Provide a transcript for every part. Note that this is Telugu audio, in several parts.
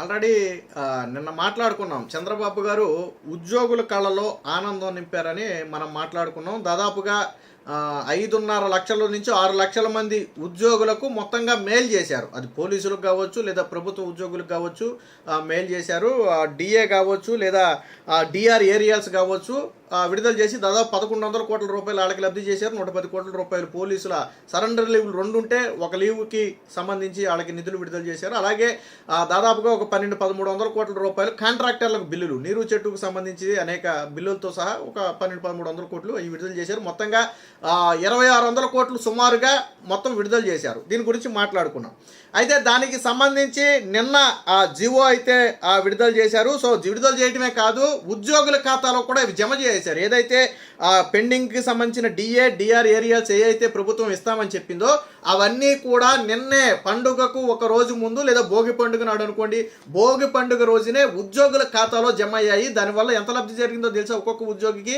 ఆల్రెడీ నిన్న మాట్లాడుకున్నాం. చంద్రబాబు గారు ఉద్యోగుల కళ్ళలో ఆనందం నింపారని మనం మాట్లాడుకున్నాం. దాదాపుగా ఐదున్నర లక్షల నుంచి ఆరు లక్షల మంది ఉద్యోగులకు మొత్తంగా మెయిల్ చేశారు. అది పోలీసులకు కావచ్చు లేదా ప్రభుత్వ ఉద్యోగులకు కావచ్చు మెయిల్ చేశారు. డిఏ కావచ్చు లేదా డిఆర్ ఏరియాస్ కావచ్చు విడుదల చేసి దాదాపు పదకొండు వందల కోట్ల రూపాయలు వాళ్ళకి లబ్ధి చేశారు. నూట పది కోట్ల రూపాయలు పోలీసుల సరెండర్ లీవ్లు రెండు ఉంటే ఒక లీవ్కి సంబంధించి వాళ్ళకి నిధులు విడుదల చేశారు. అలాగే దాదాపుగా ఒక పన్నెండు పదమూడు వందల కోట్ల రూపాయలు కాంట్రాక్టర్లకు బిల్లులు నీరు చెట్టుకు సంబంధించి అనేక బిల్లులతో సహా ఒక పన్నెండు పదమూడు వందల కోట్లు అవి విడుదల చేశారు. మొత్తంగా ఇరవై ఆరు వందల కోట్లు సుమారుగా మొత్తం విడుదల చేశారు. దీని గురించి మాట్లాడుకున్నాం. అయితే దానికి సంబంధించి నిన్న ఆ జివో అయితే విడుదల చేశారు. సో విడుదల చేయటమే కాదు ఉద్యోగుల ఖాతాలో కూడా ఇవి జమ చేశారు. ఏదైతే పెండింగ్కి సంబంధించిన డిఏ డిఆర్ ఏరియాస్ ఏ అయితే ప్రభుత్వం ఇస్తామని చెప్పిందో అవన్నీ కూడా నిన్నే పండుగకు ఒక రోజు ముందు లేదా భోగి పండుగ నాడు అనుకోండి భోగి పండుగ రోజునే ఉద్యోగుల ఖాతాలో జమ అయ్యాయి. దానివల్ల ఎంత లబ్ధి జరిగిందో తెలుసా ఒక్కొక్క ఉద్యోగికి?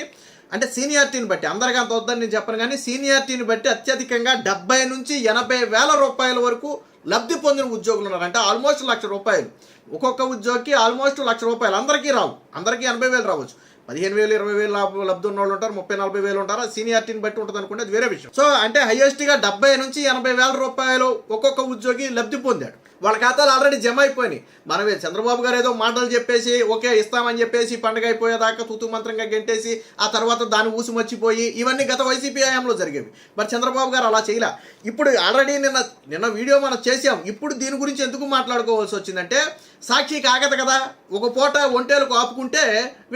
అంటే సీనియారిటీని బట్టి అందరికీ అంత వద్దని నేను చెప్పను కానీ సీనియారిటీని బట్టి అత్యధికంగా డెబ్బై నుంచి ఎనభై వేల రూపాయల వరకు లబ్ధి పొందిన ఉద్యోగులు ఉన్నారు అంటే ఆల్మోస్ట్ లక్ష రూపాయలు. ఒక్కొక్క ఉద్యోగికి ఆల్మోస్ట్ లక్ష రూపాయలు. అందరికీ రావు. అందరికీ ఎనభై వేలు రావచ్చు. పదిహేను వేలు ఇరవై వేలు లాభ- లబ్ధి ఉన్న వాళ్ళు ఉంటారు ముప్పై నలభై వేలు ఉంటారు? సీనియారిటీని బట్టి ఉంటుంది అనుకుంటే అది వేరే విషయం. సో అంటే హైయెస్ట్గా డెబ్బై నుంచి ఎనభై వేల రూపాయలు ఒక్కొక్క ఉద్యోగి లబ్ధి పొందాడు. వాళ్ళ ఖాతాలు ఆల్రెడీ జమ అయిపోయినాయి. మనమే చంద్రబాబు గారు ఏదో మాటలు చెప్పేసి ఓకే ఇస్తామని చెప్పేసి పండుగ అయిపోయేదాకా తూతు మంత్రంగా గెంటేసి ఆ తర్వాత దాన్ని ఊసి మర్చిపోయి ఇవన్నీ గత వైసీపీ హయాంలో జరిగేవి. మరి చంద్రబాబు గారు అలా చేయలే. ఇప్పుడు ఆల్రెడీ నిన్న నిన్న వీడియో మనం చేసాం ఇప్పుడు దీని గురించి ఎందుకు మాట్లాడుకోవాల్సి వచ్చిందంటే సాక్షి కాగదు కదా. ఒక పూట ఒంటేలకు ఆపుకుంటే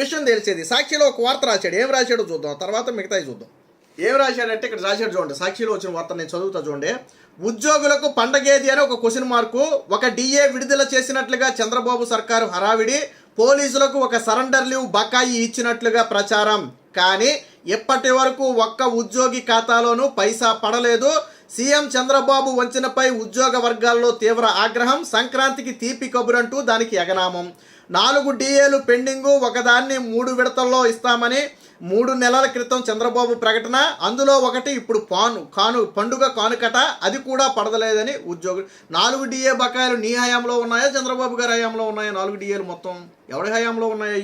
విషయం తెలిసేది సాక్షిలో ఒక వార్త రాశాడు. ఏం రాశాడో చూద్దాం. తర్వాత మిగతాయి చూద్దాం. ఏం రాశాడంటే ఇక్కడ రాశాడు చూడండి సాక్షిలో వచ్చిన వార్త నేను చదువుతా చూడండి. ఉద్యోగులకు పండగేది అని ఒక క్వశ్చన్ మార్కు ఒక డిఏ విడుదల చేసినట్లుగా చంద్రబాబు సర్కారు హరావిడి పోలీసులకు ఒక సరెండర్ లీవ్ బకాయి ఇచ్చినట్లుగా ప్రచారం. కానీ ఇప్పటి వరకు ఒక్క ఉద్యోగి ఖాతాలోనూ పైసా పడలేదు. సీఎం చంద్రబాబు వంచనపై ఉద్యోగ వర్గాల్లో తీవ్ర ఆగ్రహం సంక్రాంతికి తీపి కబురంటూ దానికి ఎగనామం. నాలుగు డిఏలు పెండింగు ఒకదాన్ని మూడు విడతల్లో ఇస్తామని మూడు నెలల క్రితం చంద్రబాబు ప్రకటన అందులో ఒకటి ఇప్పుడు పాను కాను పండుగ కానుకట అది కూడా పడదలేదని ఉద్యోగులు నాలుగు డిఏ బకాయిలు నీ హయాంలో ఉన్నాయా చంద్రబాబు గారి హయాంలో ఉన్నాయా నాలుగు డిఏలు మొత్తం? ఎవరి హయాంలో ఉన్నాయా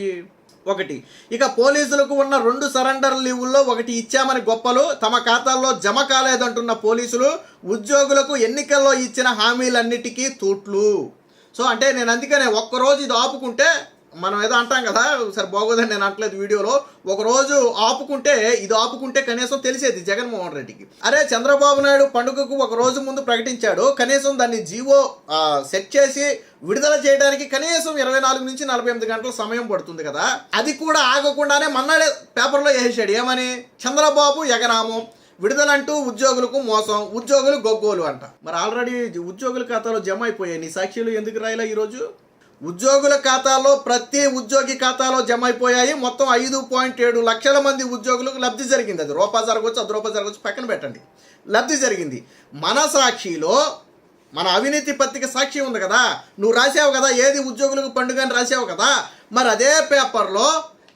ఒకటి. ఇక పోలీసులకు ఉన్న రెండు సరెండర్ లీవుల్లో ఒకటి ఇచ్చామని గొప్పలు. తమ ఖాతాల్లో జమ కాలేదంటున్న పోలీసులు ఉద్యోగులకు ఎన్నికల్లో ఇచ్చిన హామీలన్నిటికీ తూట్లు. సో అంటే నేను అందుకనే ఒక్కరోజు ఇది ఆపుకుంటే మనం ఏదో అంటాం కదా సరే బాగోదని నేను అంటలేదు వీడియోలో. ఒకరోజు ఆపుకుంటే ఇది ఆపుకుంటే కనీసం తెలిసేది జగన్మోహన్ రెడ్డికి. అరే చంద్రబాబు నాయుడు పండుగకు ఒక రోజు ముందు ప్రకటించాడు. కనీసం దాన్ని జీవో సెట్ చేసి విడుదల చేయడానికి కనీసం ఇరవై నాలుగు నుంచి నలభై ఎనిమిది గంటల సమయం పడుతుంది కదా. అది కూడా ఆగకుండానే మన్నాడే పేపర్లో వేసాడు ఏమని? చంద్రబాబు ఎగనామం విడుదలంటూ ఉద్యోగులకు మోసం ఉద్యోగులు గొగ్గోలు అంట. మరి ఆల్రెడీ ఉద్యోగుల ఖాతాలో జమ అయిపోయాయి. నీ సాక్షులు ఎందుకు రాయలే ఈరోజు? ఉద్యోగుల ఖాతాలో ప్రతి ఉద్యోగి ఖాతాలో జమ అయిపోయాయి మొత్తం ఐదు పాయింట్ ఏడు లక్షల మంది ఉద్యోగులకు లబ్ధి జరిగింది అది. రూపాయి జరగవచ్చు అది రూపాయి జరగవచ్చు పక్కన పెట్టండి. లబ్ధి జరిగింది. మన సాక్షిలో మన అవినీతి పత్రిక సాక్షి ఉంది కదా. నువ్వు రాసావు కదా ఏది ఉద్యోగులకు పండుగ అని రాసావు కదా. మరి అదే పేపర్లో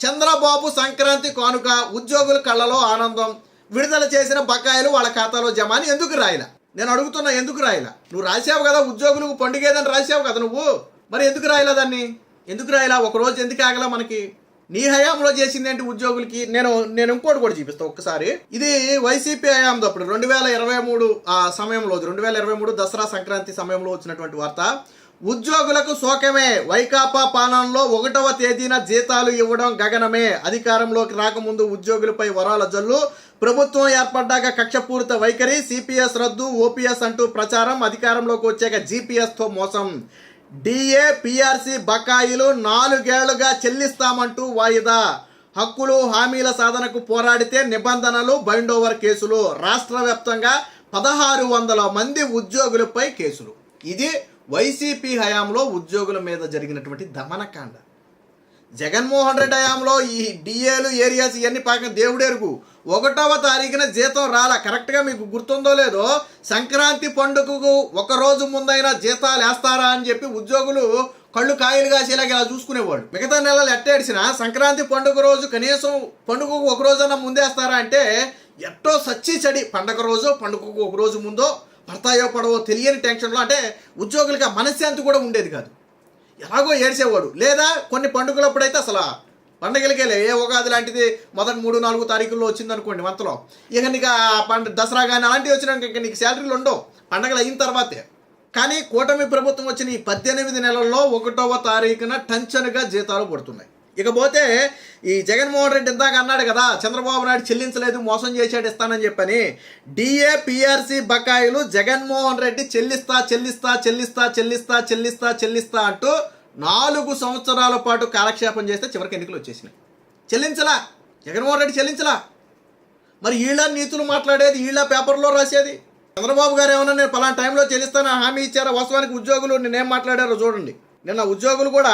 చంద్రబాబు సంక్రాంతి కానుక ఉద్యోగుల కళ్ళలో ఆనందం విడుదల చేసిన బకాయిలు వాళ్ళ ఖాతాలో జమ అని ఎందుకు రాయలా? నేను అడుగుతున్నా ఎందుకు రాయలా? నువ్వు రాసావు కదా ఉద్యోగులకు పండుగ ఏదని రాసావు కదా నువ్వు. మరి ఎందుకు రాయలా దాన్ని? ఎందుకు రాయలా? ఒక రోజు ఎందుకు ఆగలా మనకి? నీ హయాంలో చేసిందేంటి ఉద్యోగులకి? నేను నేను ఇంకోటి కూడా చూపిస్తాను ఒక్కసారి. ఇది వైసీపీ హయాం అప్పుడు రెండు వేల ఇరవై మూడు ఆ సమయంలో రెండు వేల ఇరవై మూడు దసరా సంక్రాంతి సమయంలో వచ్చినటువంటి వార్త. ఉద్యోగులకు శోకమే. వైకాపా పాలనలో ఒకటవ తేదీన జీతాలు ఇవ్వడం గగనమే. అధికారంలోకి రాకముందు ఉద్యోగులపై వరాల జల్లు. ప్రభుత్వం ఏర్పడ్డాక కక్షపూరిత వైఖరి. సిపిఎస్ రద్దు ఓపీఎస్ అంటూ ప్రచారం అధికారంలోకి వచ్చాక జీపీఎస్తో మోసం. డిఏ పిఆర్సి బకాయిలు నాలుగేళ్ళుగా చెల్లిస్తామంటూ వాయిదా. హక్కులు హామీల సాధనకు పోరాడితే నిబంధనలు బైండ్ ఓవర్ కేసులు రాష్ట్ర వ్యాప్తంగా పదహారు వందల మంది ఉద్యోగులపై కేసులు. ఇది వైసీపీ హయాంలో ఉద్యోగుల మీద జరిగినటువంటి దమనకాండ. జగన్మోహన్ రెడ్డి హయాంలో ఈ డిఏలు ఏరియాస్ ఇవన్నీ పాక దేవుడేరుకు ఒకటవ తారీఖున జీతం రాలా. కరెక్ట్గా మీకు గుర్తుందో లేదో సంక్రాంతి పండుగకు ఒక రోజు ముందైనా జీతాలు వేస్తారా అని చెప్పి ఉద్యోగులు కళ్ళు కాయలు కాసేలాగా ఇలా చూసుకునేవాడు మిగతా నెలలు ఎట్టేడిసిన సంక్రాంతి పండుగ రోజు కనీసం పండుగకు ఒక రోజన్నా ముందేస్తారా అంటే ఎట్టో సచ్చి చడి పండగ రోజు పండుగకు ఒక రోజు ముందో పడతాయో పడవో తెలియని టెన్షన్లో అంటే ఉద్యోగులకి ఆ మనశ్శాంతి కూడా ఉండేది కాదు. ఎలాగో ఏడ్చేవాడు. లేదా కొన్ని పండుగలప్పుడైతే అసలు పండగలకే ఏ ఉగాది లాంటిది మొదటి మూడు నాలుగు తారీఖుల్లో వచ్చింది అనుకోండి మంత్లో ఇక నీకు ఆ పండ దసరా కానీ అలాంటివి వచ్చినాక ఇక నీకు శాలరీలు ఉండవు. పండగలు అయిన తర్వాతే. కానీ కూటమి ప్రభుత్వం వచ్చిన ఈ పద్దెనిమిది నెలల్లో ఒకటవ తారీఖున టంచనుగా జీతాలు పడుతున్నాయి. ఇకపోతే ఈ జగన్మోహన్ రెడ్డి ఇందాక అన్నాడు కదా చంద్రబాబు నాయుడు చెల్లించలేదు మోసం చేశాడు ఇస్తానని చెప్పని. డిఏ పిఆర్సీ బకాయిలు జగన్మోహన్ రెడ్డి చెల్లిస్తా చెల్లిస్తా చెల్లిస్తా చెల్లిస్తా చెల్లిస్తా చెల్లిస్తా అంటూ నాలుగు సంవత్సరాల పాటు కాలక్షేపం చేస్తే చివరికి ఎన్నికలు వచ్చేసినాయి. చెల్లించలా. జగన్మోహన్ రెడ్డి చెల్లించలా. మరి ఈళ్ళ నీతులు మాట్లాడేది ఈళ్ళ పేపర్లో రాసేది? చంద్రబాబు గారు ఏమన్నా నేను పలానా టైంలో చెల్లిస్తాను హామీ ఇచ్చారా? వాస్తవానికి ఉద్యోగులు నేనేం మాట్లాడారో చూడండి. నిన్న ఉద్యోగులు కూడా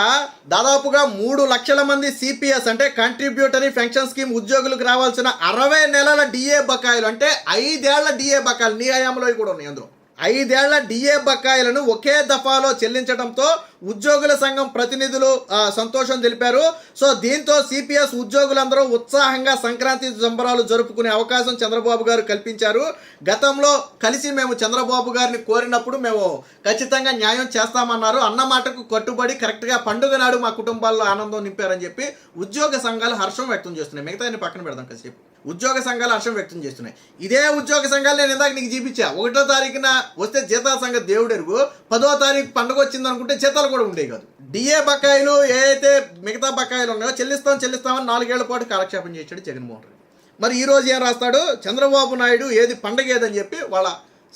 దాదాపుగా మూడు లక్షల మంది సిపిఎస్ అంటే కంట్రిబ్యూటరీ పెన్షన్ స్కీమ్ ఉద్యోగులకు రావాల్సిన అరవై నెలల డిఏ బకాయిలు అంటే ఐదేళ్ళ డిఏ బకాయిలు నీ హయాంలో కూడా ఉన్నాయి అందులో. ఐదేళ్ళ డిఏ బకాయిలను ఒకే దఫాలో చెల్లించడంతో ఉద్యోగుల సంఘం ప్రతినిధులు సంతోషం తెలిపారు. సో దీంతో సిపిఎస్ ఉద్యోగులందరూ ఉత్సాహంగా సంక్రాంతి సంబరాలు జరుపుకునే అవకాశం చంద్రబాబు గారు కల్పించారు. గతంలో కలిసి మేము చంద్రబాబు గారిని కోరినప్పుడు మేము ఖచ్చితంగా న్యాయం చేస్తామన్నారు. అన్న మాటకు కట్టుబడి కరెక్ట్గా పండుగ నాడు మా కుటుంబాల్లో ఆనందం నింపారని చెప్పి ఉద్యోగ సంఘాలు హర్షం వ్యక్తం చేస్తున్నాయి. మిగతా పక్కన పెడదాం కాసేపు. ఉద్యోగ సంఘాలు హర్షం వ్యక్తం చేస్తున్నాయి. ఇదే ఉద్యోగ సంఘాలు నేను ఇందాక నీకు చూపించా. ఒకటో తారీఖున వస్తే జీతాల సంగతి దేవుడు ఎరుగు. పదో తారీఖు పండుగ వచ్చింది అనుకుంటే జీతాలు కూడా ఉండేవి కాదు. డిఏ బకాయిలు ఏ అయితే మిగతా బకాయిలు ఉన్నాయో చెల్లిస్తాం చెల్లిస్తామని నాలుగేళ్ళ పాటు కాలక్షేపం చేశాడు జగన్మోహన్ రెడ్డి. మరి ఈరోజు ఏం రాస్తాడు? చంద్రబాబు నాయుడు ఏది పండగ ఏదని చెప్పి వాళ్ళ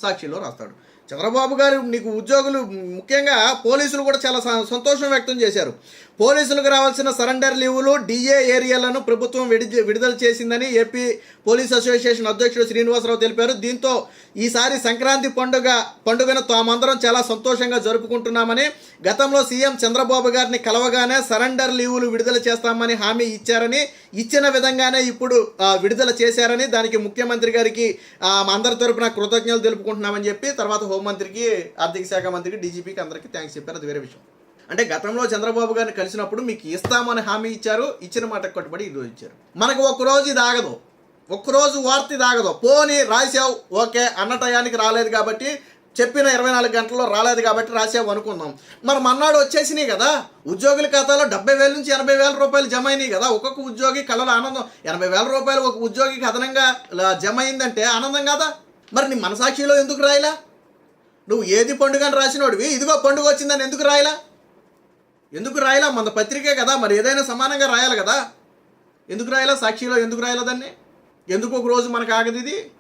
సాక్షిలో రాస్తాడు. చంద్రబాబు గారు నీకు ఉద్యోగులు ముఖ్యంగా పోలీసులు కూడా చాలా స- సంతోషం వ్యక్తం చేశారు. పోలీసులకు రావాల్సిన సరెండర్ లీవులు డిఏ ఏరియాలను ప్రభుత్వం విడి విడుదల చేసిందని ఏపీ పోలీస్ అసోసియేషన్ అధ్యక్షుడు శ్రీనివాసరావు తెలిపారు. దీంతో ఈసారి సంక్రాంతి పండుగ పండుగను తామందరం చాలా సంతోషంగా జరుపుకుంటున్నామని గతంలో సీఎం చంద్రబాబు గారిని కలవగానే సరెండర్ లీవులు విడుదల చేస్తామని హామీ ఇచ్చారని ఇచ్చిన విధంగానే ఇప్పుడు విడుదల చేశారని దానికి ముఖ్యమంత్రి గారికి అందరి తరపున కృతజ్ఞతలు తెలుపుకుంటున్నామని చెప్పి తర్వాత హోంమంత్రికి ఆర్థిక శాఖ మంత్రికి డీజీపీకి అందరికీ థ్యాంక్స్ చెప్పారు. అది వేరే విషయం. అంటే గతంలో చంద్రబాబు గారిని కలిసినప్పుడు మీకు ఇస్తామని హామీ ఇచ్చారు ఇచ్చిన మాట కట్టుబడి ఈరోజు ఇచ్చారు. మనకు ఒక్కరోజు ఇది ఆగదు. ఒక్కరోజు వార్త ఇది ఆగదు. పోని రాసావు ఓకే అన్న టయానికి రాలేదు కాబట్టి చెప్పిన ఇరవై నాలుగు గంటల్లో రాలేదు కాబట్టి రాసావు అనుకుందాం. మరి మన్నాడు వచ్చేసినాయి కదా. ఉద్యోగుల ఖాతాలో డెబ్బై వేల నుంచి ఎనభై వేల రూపాయలు జమ అయినాయి కదా. ఒక్కొక్క ఉద్యోగి కళలో ఆనందం. ఎనభై వేల రూపాయలు ఒక ఉద్యోగికి అదనంగా జమ అయిందంటే ఆనందం కదా? మరి నీ మనసాక్షిలో ఎందుకు రాయలా? నువ్వు ఏది పండుగ అని రాసినోడివి? ఇదిగో పండుగ వచ్చిందని ఎందుకు రాయలా? ఎందుకు రాయలా? మన పత్రికే కదా మరి ఏదైనా సమానంగా రాయాలి కదా. ఎందుకు రాయలా? సాక్షిలో ఎందుకు రాయలా దాన్ని? ఎందుకు ఒక రోజు మనకు ఆగదు ఇది?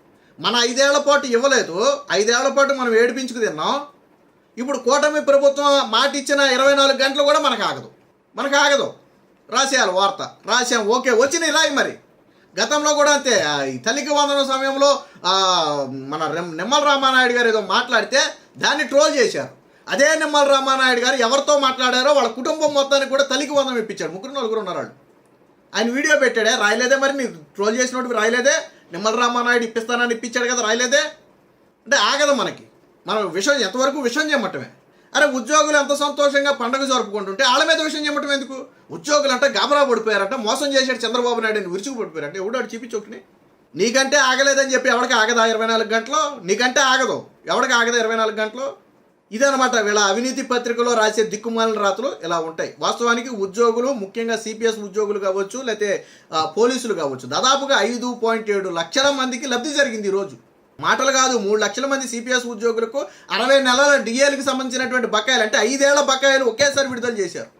మన ఐదేళ్ళ పాటు ఇవ్వలేదు. ఐదేళ్ళ పాటు మనం ఏడిపించుకు తిన్నాం. ఇప్పుడు కూటమి ప్రభుత్వం మాట ఇచ్చిన ఇరవై నాలుగు గంటలు కూడా మనకు ఆగదు. మనకు ఆగదు. రాసేయాలి వార్త. రాసాం ఓకే. వచ్చినాయి రాయి మరి. గతంలో కూడా అంతే. ఈ తల్లికి వందన సమయంలో మన రెమ్- నిమ్మల రామానాయుడు గారు ఏదో మాట్లాడితే దాన్ని ట్రోల్ చేశారు. అదే నిమ్మల రామానాయుడు గారు ఎవరితో మాట్లాడారో వాళ్ళ కుటుంబం మొత్తానికి కూడా తల్లికి వందనం ఇప్పించాడు. ముగ్గురు నలుగురు ఉన్నారు వాళ్ళు ఆయన వీడియో పెట్టాడే రాయలేదే మరి నీ ట్రోల్ చేసినట్టు రాయలేదే? నిమ్మల రామానాయుడు ఇప్పిస్తానని ఇప్పించాడు కదా రాయలేదే? అంటే ఆగదు మనకి. మనం విషయం ఎంతవరకు విషయం చేయమట్టమే అరే ఉద్యోగులు ఎంత సంతోషంగా పండుగ జరుపుకుంటుంటే వాళ్ళ మీద విషయం చెప్పడం ఎందుకు? ఉద్యోగులు అంటే గాబరా పడిపోయారట మోసం చేశాడు చంద్రబాబు నాయుడు అని విరుచుకు పడిపోయారంటే. ఎవడాడు చూపించొకని నీకంటే ఆగలేదని చెప్పి ఎవడికి ఆగదా ఇరవై నాలుగు గంటలు? నీకంటే ఆగదు. ఎవడికి ఆగదా ఇరవై నాలుగు గంటలు? ఇదనమాట వీళ్ళ అవినీతి పత్రికలో రాసే దిక్కుమాలిన రాతలు ఇలా ఉంటాయి. వాస్తవానికి ఉద్యోగులు ముఖ్యంగా సిపిఎస్ ఉద్యోగులు కావచ్చు లేకపోతే పోలీసులు కావచ్చు దాదాపుగా ఐదు పాయింట్ ఏడు లక్షల మందికి లబ్ధి జరిగింది ఈరోజు మాటలు కాదు మూడు లక్షల మంది సిపిఎస్ ఉద్యోగులకు అరవై నెలల డిఏలకు సంబంధించినటువంటి బకాయిలు అంటే ఐదేళ్ళ బకాయిలు ఒకేసారి విడుదల చేశారు.